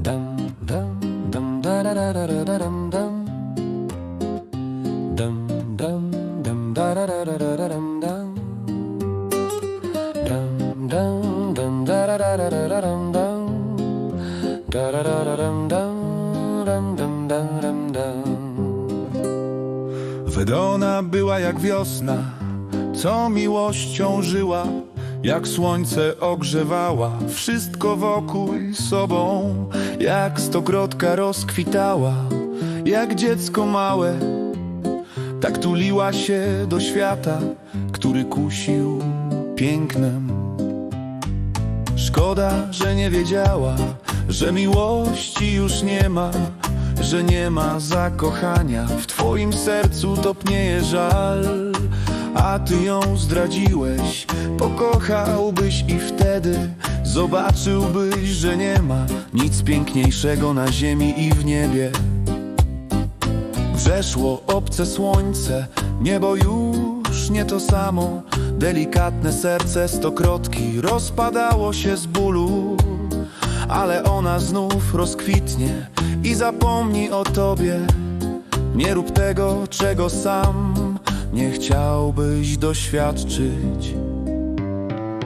Dum dum dum da da da da da da dum dum dum dum dum da da da da da da dum dum dum dum dum da da da da da da dum dum da da da da dum dum dum dum dum dum dum Wedona była jak wiosna, co miłością żyła, jak słońce ogrzewała wszystko wokół sobą, jak stokrotka rozkwitała, jak dziecko małe, tak tuliła się do świata, który kusił pięknem. Szkoda, że nie wiedziała, że miłości już nie ma, że nie ma zakochania. W twoim sercu topnieje żal, ty ją zdradziłeś. Pokochałbyś i wtedy zobaczyłbyś, że nie ma nic piękniejszego na ziemi i w niebie. Wrzeszło obce słońce, niebo już nie to samo. Delikatne serce stokrotki rozpadało się z bólu, ale ona znów rozkwitnie i zapomni o tobie. Nie rób tego, czego sam nie chciałbyś doświadczyć.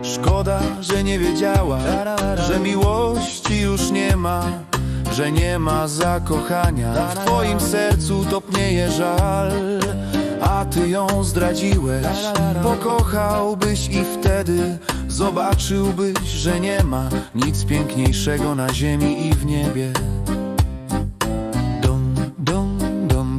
Szkoda, że nie wiedziała, że miłości już nie ma, że nie ma zakochania. W twoim sercu topnieje żal, a ty ją zdradziłeś. Pokochałbyś i wtedy zobaczyłbyś, że nie ma nic piękniejszego na ziemi i w niebie. Dum, dum, dum,